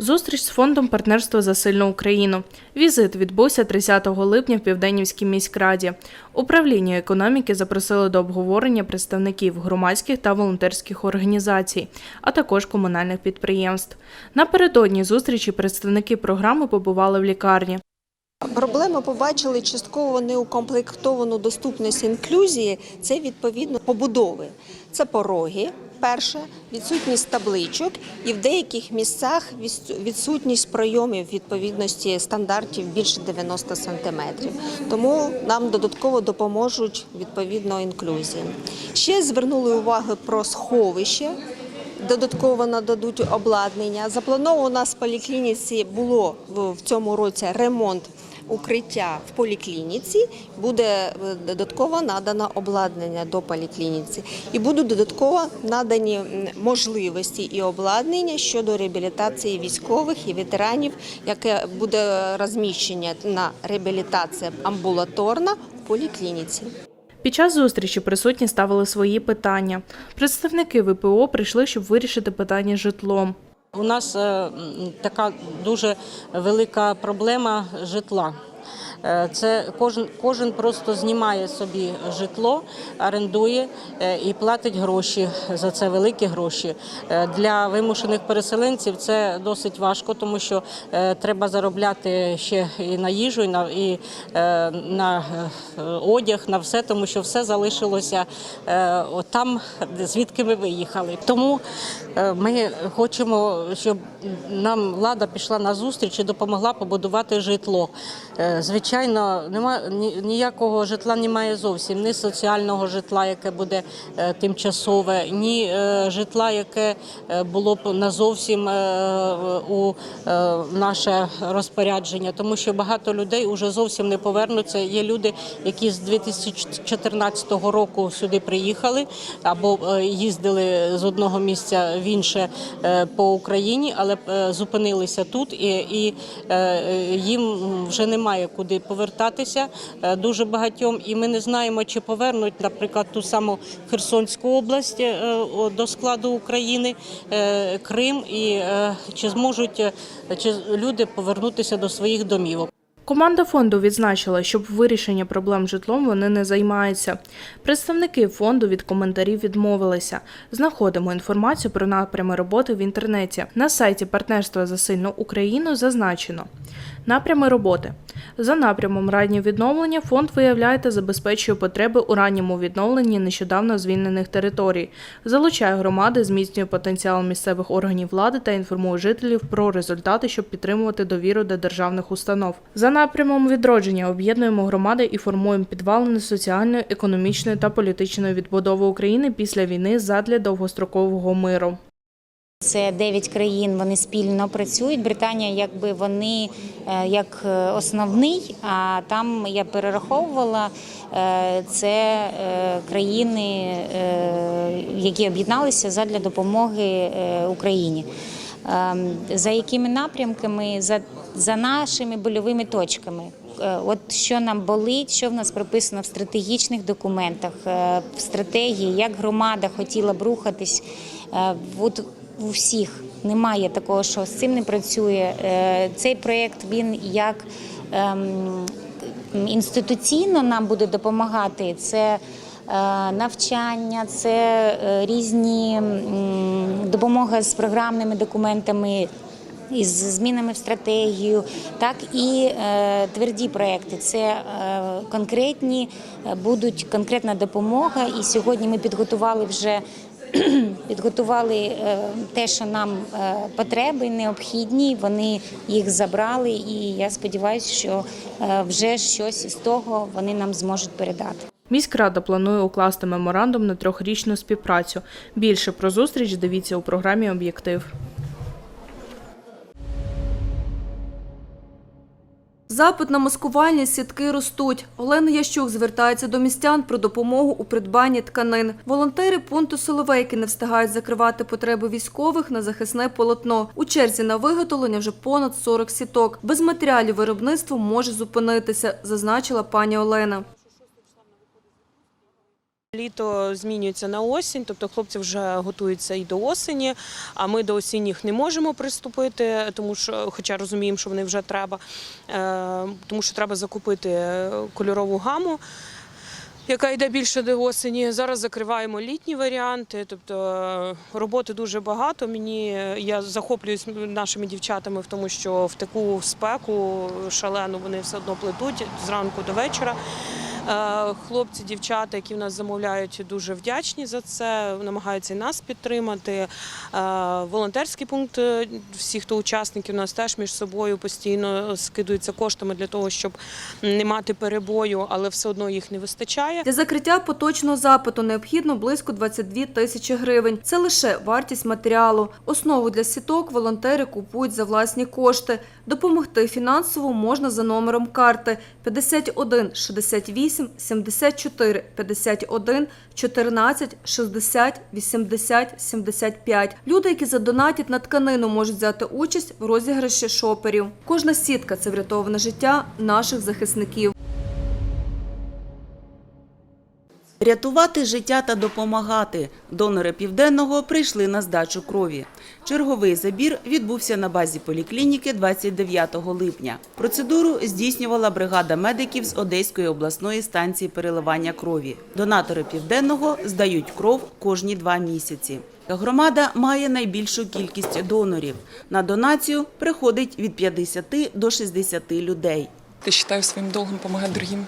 Зустріч з фондом партнерства за сильну Україну. Візит відбувся 30 липня в Південнівській міськраді. Управління економіки запросили до обговорення представників громадських та волонтерських організацій, а також комунальних підприємств. Напередодні зустрічі представники програми побували в лікарні. Проблеми побачили частково неукомплектовану доступність інклюзії. Це відповідно побудови. Це пороги. Перше відсутність табличок, і в деяких місцях відсутність пройомів відповідності стандартів більше 90 сантиметрів. Тому нам додатково допоможуть відповідно інклюзії. Ще звернули увагу про сховище. Додатково нададуть обладнання. Заплановано у нас в поліклініці було в цьому році ремонт укриття в поліклініці. Буде е, додатково надано обладнання до поліклініці, і будуть додатково надані можливості і обладнання щодо реабілітації військових і ветеранів, яке буде розміщення на реабілітація амбулаторна в поліклініці. Під час зустрічі присутні ставили свої питання. Представники ВПО прийшли, щоб вирішити питання житлом. У нас е, така дуже велика проблема житла. Е, Це кожен, кожен просто знімає собі житло, орендує е, і платить гроші за це великі гроші. Для вимушених переселенців це досить важко, тому що треба заробляти ще і на їжу, і на, і, на одяг, на все, тому що все залишилося там, звідки ми виїхали. Тому ми хочемо, щоб нам влада пішла на зустріч і допомогла побудувати житло. Е, Звичайно, нема ніякого житла немає зовсім, ні соціального житла, яке буде е, тимчасове, ні е, житла, яке е, було б назовсім е, у е, наше розпорядження, тому що багато людей вже зовсім не повернуться. Є люди, які з 2014 року сюди приїхали або е, їздили з одного місця в інше е, по Україні, але е, зупинилися тут, і, і е, їм вже немає куди повертатися дуже багатьом. І ми не знаємо, чи повернуть, наприклад, ту саму Херсонську область до складу України, Крим, і чи зможуть чи люди повернутися до своїх домівок. Команда фонду відзначила, щоб вирішення проблем житлом вони не займаються. Представники фонду від коментарів відмовилися. Знаходимо інформацію про напрями роботи в інтернеті. На сайті партнерства за сильну Україну зазначено. Напрями роботи. За напрямом раннє відновлення фонд виявляє та забезпечує потреби у ранньому відновленні нещодавно звільнених територій, залучає громади, зміцнює потенціал місцевих органів влади та інформує жителів про результати, щоб підтримувати довіру до державних установ. За напрямом відродження об'єднуємо громади і формуємо підвалини соціальної, економічної та політичної відбудови України після війни задля довгострокового миру. Це 9 країн, вони спільно працюють. Британія, якби вони е, як е, основний, а там я перераховувала е, це країни, які об'єдналися задля допомоги Україні. Ем, За якими напрямками, за, за нашими больовими точками. Е, От що нам болить, що в нас прописано в стратегічних документах, е, в стратегії, як громада хотіла б рухатись. Е, От у всіх немає такого, що з цим не працює. Цей проєкт він як ем, інституційно нам буде допомагати. Це навчання, це е, різні м, допомога з програмними документами. Із змінами в стратегію, так і е, тверді проекти. Це е, конкретні, е, будуть конкретна допомога. І сьогодні ми підготували вже підготували е, те, що нам е, потреби необхідні. Вони їх забрали, і я сподіваюся, що е, вже щось з того вони нам зможуть передати. Міськрада планує укласти меморандум на трьохрічну співпрацю. Більше про зустріч дивіться у програмі Об'єктив. Запит на маскувальні сітки ростуть. Олена Ящук звертається до містян про допомогу у придбанні тканин. Волонтери пункту Соловейки не встигають закривати потреби військових на захисне полотно. У черзі на виготовлення вже понад 40 сіток. Без матеріалів виробництво може зупинитися, зазначила пані Олена. Літо змінюється на осінь, тобто хлопці вже готуються і до осені, а ми до осінніх не можемо приступити, тому що, хоча розуміємо, що вони вже треба, е, тому що треба закупити кольорову гаму. Яка йде більше до осені. Зараз закриваємо літні варіанти, тобто е, роботи дуже багато. Мені я захоплююсь нашими дівчатами в тому, що в таку спеку шалену вони все одно плетуть зранку до вечора. Е, Хлопці, дівчата, які в нас замовляють, дуже вдячні за це, намагаються і нас підтримати. Е, Волонтерський пункт, е, всі, хто учасників, у нас теж між собою постійно скидуються коштами для того, щоб не мати перебою, але все одно їх не вистачає. Для закриття поточного запиту необхідно близько 22 тисячі гривень. Це лише вартість матеріалу. Основу для сіток волонтери купують за власні кошти. Допомогти фінансово можна за номером карти 51 68 74 51 14 60 80 75. Люди, які задонатять на тканину, можуть взяти участь в розіграші шоперів. Кожна сітка це врятоване життя наших захисників. Рятувати життя та допомагати. Донори південного прийшли на здачу крові. Черговий забір відбувся на базі поліклініки 29 липня. Процедуру здійснювала бригада медиків з Одеської обласної станції переливання крові. Донатори південного здають кров кожні два місяці. Громада має найбільшу кількість донорів. На донацію приходить від 50 до 60 людей. Я считаю своим долгом помогать другим,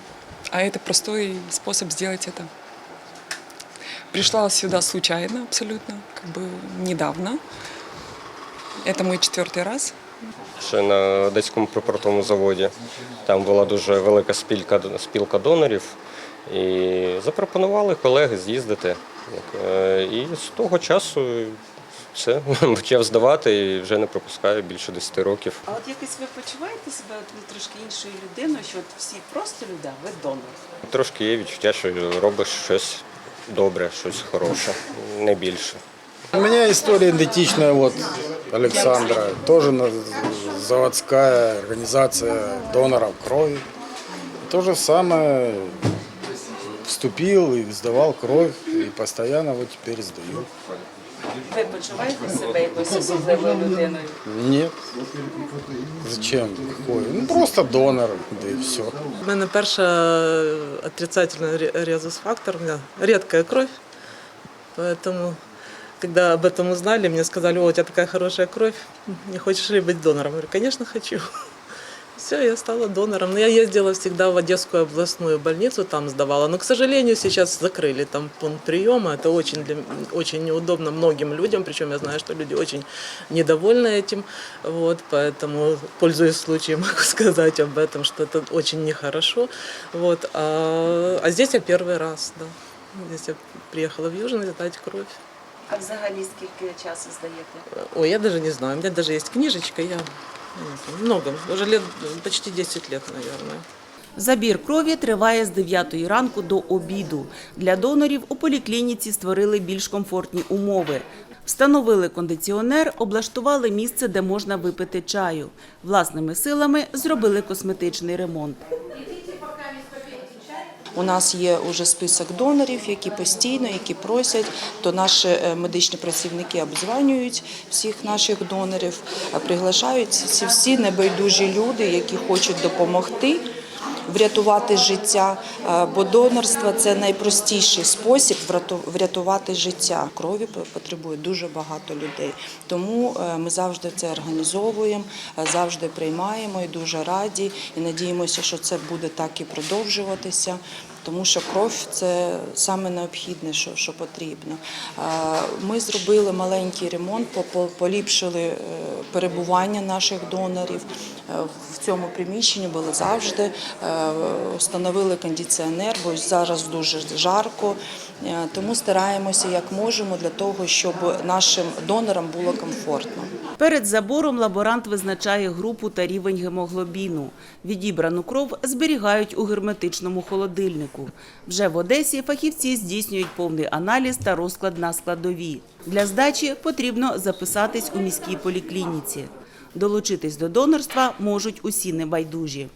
а это простой способ сделать это. Пришла сюда случайно, абсолютно, как бы недавно. Это мой четвертый раз. ще на Одеському припортовому заводі. Там була дуже велика спілка, спілка донорів. І запропонували колеги з'їздити. Е, І з того часу все, почав здавати і вже не пропускаю більше 10 років. А от якось ви почуваєте себе от трошки іншою людиною, що от всі просто люди, а ви донор. Трошки є відчуття, що робиш щось добре, щось хороше, не більше. У меня история идентичная, вот, Александра. Тоже на- заводская организация доноров крови. То же самое вступил и сдавал кровь, и постоянно вот теперь сдаю. Ви почуваєте себе якось особливою людиною? Нет. Зачем? Какой? Ну, просто донор, да и все. У мене перша отрицательный ре- резус-фактор, у меня редкая кровь, поэтому, когда об этом узнали, мне сказали, о, у тебя такая хорошая кровь, не хочешь ли быть донором? Я говорю, конечно, хочу. Все, я стала донором. Но я ездила всегда в Одесскую областную больницу, там сдавала. Но, к сожалению, сейчас закрыли там пункт приема. Это очень, для, очень неудобно многим людям. Причем я знаю, что люди очень недовольны этим. Вот, поэтому, пользуясь случаем, могу сказать об этом, что это очень нехорошо. Вот, а, а здесь я первый раз, да. Здесь я приехала в Южный сдать кровь. А взагалі скільки часу здаєте? Ой, я даже не знаю. У меня даже есть книжечка. Я я не знаю, много, уже лет, почти 10 лет, наверное. Забір крові триває з 9 ранку до обіду. Для донорів у поліклініці створили більш комфортні умови. Встановили кондиціонер, облаштували місце, де можна випити чаю. Власними силами зробили косметичний ремонт. У нас є уже список донорів, які постійно, які просять, то наші е, медичні працівники обзванюють всіх наших донорів, приглашають ці всі небайдужі люди, які хочуть допомогти. Врятувати життя, е, бо донорство це найпростіший спосіб врятувати життя. Крові потребує дуже багато людей. Тому е, ми завжди це організовуємо, е, завжди приймаємо і дуже раді. І надіємося, що це буде так і продовжуватися. Тому що кров це саме необхідне, що, що потрібно. Ми зробили маленький ремонт, по- по- поліпшили е, перебування наших донорів. Е, В цьому приміщенні були завжди, е, встановили кондиціонер, бо зараз дуже жарко. Тому стараємося як можемо для того, щоб нашим донорам було комфортно. Перед забором лаборант визначає групу та рівень гемоглобіну. Відібрану кров зберігають у герметичному холодильнику. Вже в Одесі фахівці здійснюють повний аналіз та розклад на складові. Для здачі потрібно записатись у міській поліклініці. Долучитись до донорства можуть усі небайдужі.